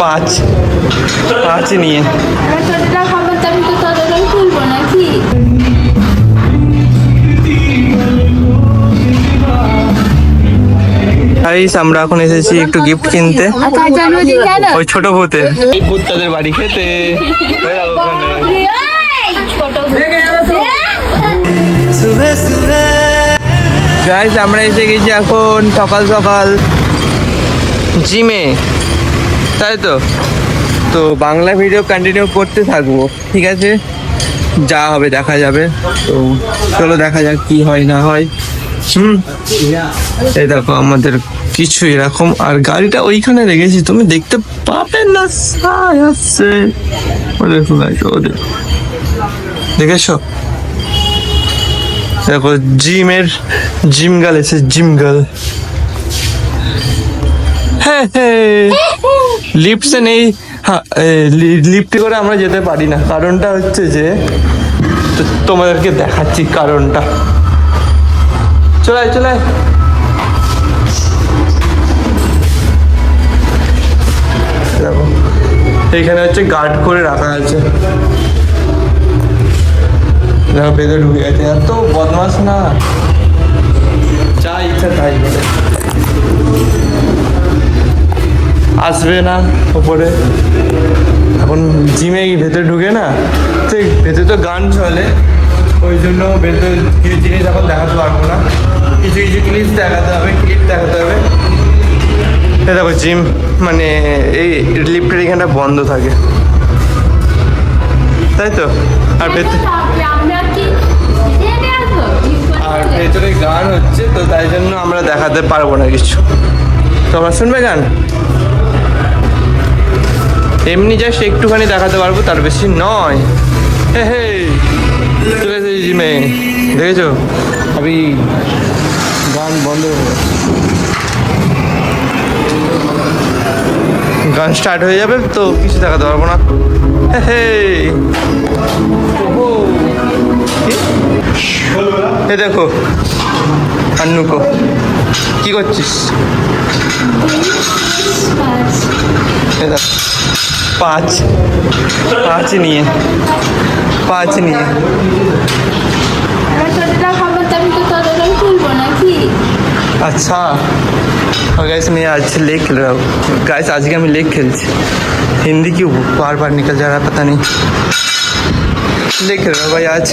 পাঁচ। পাঁচ নিয়ে। গাইস আমরা এখন এসেছি একটু গিফট কিনতে। ওই ছোট ভূতে। ভূত তাদের বাড়ি খেতে। গাইস আমরা এসে গেছি এখন সকাল সকাল জিমে। তাই তো? তো বাংলা ভিডিও কন্টিনিউ করতে থাকব ঠিক আছে? যা হবে দেখা যাবে। তো চলো দেখা যাক কি হয় না হয়। হুম? এই দেখো আমাদের কিছু এরকম। আর গাড়িটা ওইখানে রেখেছি তুমি দেখতে পাবে না সাই আসছে। ও দেখো guys, ও দেখো। দেখেছ? দেখো জিমের জিম গার্ল এসে জিম গার্ল। হ্যাঁ হ্যাঁ। লিফটে নেই লিফটে করে আমরা যেতে পারি না। কারণটা হচ্ছে যে তোমাদেরকে দেখাচ্ছি কারণটা। চলে আয়, চলে আয়। দেখো এইখানে হচ্ছে গার্ড করে রাখা আছে। দেখো ভেতরে ঢুকে গেছে। এত বদমাস না। যা ইচ্ছা তাই করে। আসবে না ওপরে। এখন জিমে ভেতরে ঢুকে না তো ভেতরে তো গান চলে ওই জন্য ভেতরে কিছু জিনিস এখন দেখাতে পারব না। কিছু কিছু ক্লিপ দেখাতে হবে ক্লিপ দেখাতে হবে। দেখো জিম মানে এই লিফটের এখানটা বন্ধ থাকে। তাই তো? আর ভেতরে আসব আর ভেতরে গান হচ্ছে তো তাই জন্য আমরা দেখাতে পারব না কিছু। তোমরা শুনবে গান? এমনি জাস্ট একটুখানি দেখাতে পারব তার বেশি নয়। হে হে চলে এসেছি জিমে। দেখেছ? আমি গান বন্ধ গান স্টার্ট হয়ে যাবে তো কিছু দেখাতে পারব না। হে হে। দেখো। হান্নুকো কি করছিস পাঁচ পাঁচ নিয়ে পাঁচ নিয়ে अच्छा और गैस मैं आज लेख खेल रहा हूँ गैस आज का मैं लेख खेल हिंदी क्यों बार बार निकल जा रहा है पता नहीं लेख खेल रहा हूँ भाई आज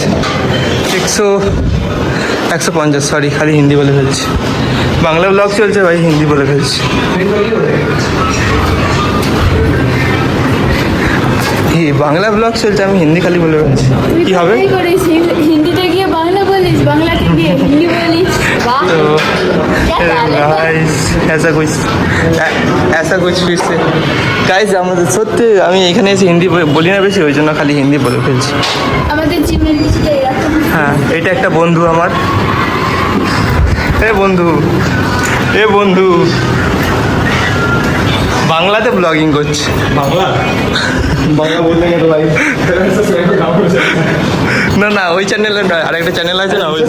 एक सौ একশো পঞ্চাশ সরি খালি হিন্দি বলে ফেলছি বাংলা ব্লগ চলছে ভাই হিন্দি বলে ফেলছি কি বাংলা ব্লগ চলছে আমি হিন্দি খালি বলে ফেলছি তুই কি হবে তাই করিস হি- হিন্দিতে গিয়ে বাংলা বলিস বাংলাতে গিয়ে হিন্দি বলিস বাহ तो क्या तारीफ है। गाइस ऐसा कुछ ऐ- ऐसा कुछ फिर से গাইস আমাদের সত্যি আমি এখানে এসে হিন্দি ব- বলি না বেশি ওই জন্য খালি হিন্দি বলে ফেলছি আমাদের জিমের লিস্টে এরকম হ্যাঁ এটা একটা বন্ধু আমার। এ বন্ধু এ বন্ধু। বাংলাতে ব্লগিং করছে। না না ওই চ্যানেল আরেকটা চ্যানেল আছে না ওই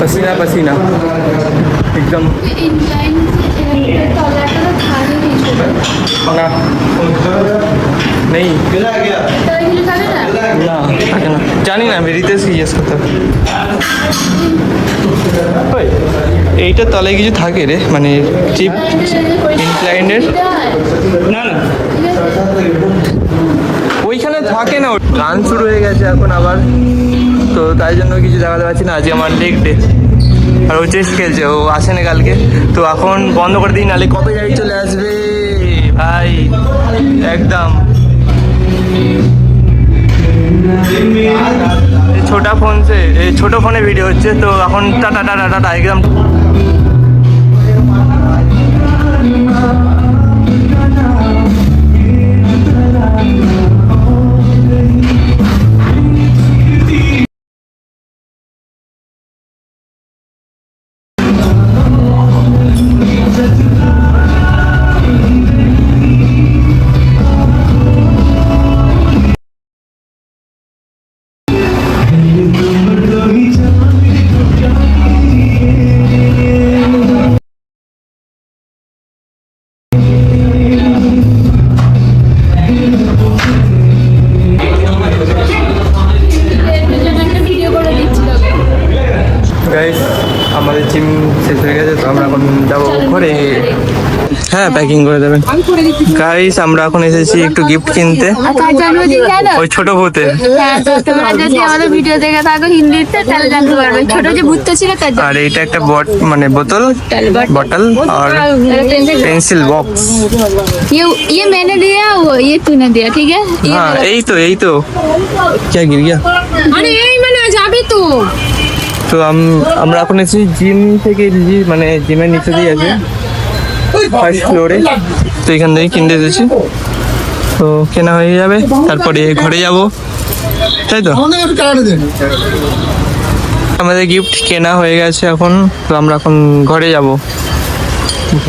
পাসিনা পাসিনা। একদম। না নেই না না থাকে না জানি না আমি রিতেশ জিজ্ঞেস করতে হবে। এইটার তলায় কিছু থাকে রে মানে চিপ ইনক্লাইন্ডের না না ওইখানে থাকে না গান শুরু হয়ে গেছে এখন আবার তো তাই জন্য কিছু দেখাতে পারছি না আজকে আমার লেগ ডে আর ও চেস্ট খেলছে ও আসেনি কালকে তো এখন বন্ধ করে দিই নালে কবে গাড়ি চলে আসবে ভাই, একদম। ছোটা ফোন সে ছোট ফোনে ভিডিও হচ্ছে, তো এখন টাটা টাটা টাটা, একদম। যাবো ঘরে হ্যাঁ প্যাকিং করে দেবেন গাইস আমরা এখন এসেছি একটু গিফট কিনতে আর কার জন্মদিন জানো ওই ছোট ভূতে হ্যাঁ তো তোমরা যদি আমাদের ভিডিও দেখে থাকো হিন্দিতে তাহলে জানতে পারবে ছোট যে ভূতটা ছিল তার আর এইটা একটা বট মানে বোতল বটল আর जन्म पेंसिल बॉक्स ये ये मैंने दिया वो ये तूने दिया ठीक है ये हाँ मेरा- यही तो यही तो क्या गिर गया আরে এই মানে যাবি তো তো আমরা এখন এসেছি জিম থেকে মানে জিমের নিচে দিয়ে আছে। ফার্স্ট ফ্লোরে তো এখান থেকে কিনতে এসেছি। তো কেনা হয়ে যাবে। তারপরে ঘরে যাব। তাই তো? আমাদের গিফট কেনা হয়ে গেছে এখন। তো আমরা এখন ঘরে যাব।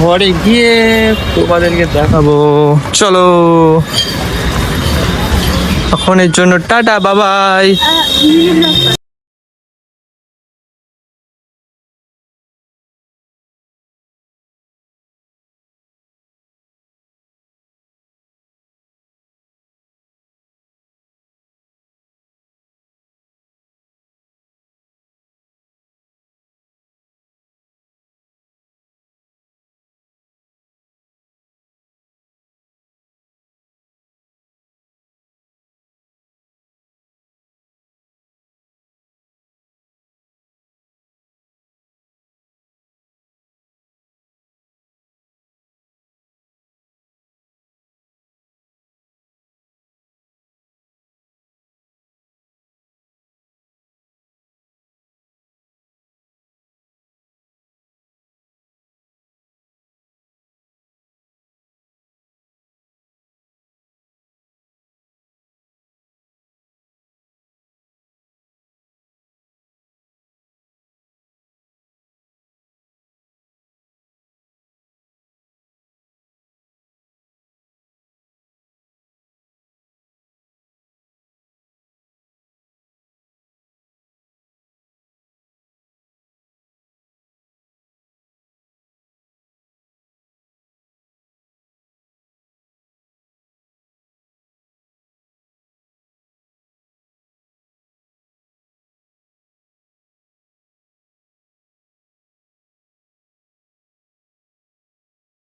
ঘরে গিয়ে তোমাদেরকে দেখাবো। চলো। এখন এর জন্য টাটা, বাবাই।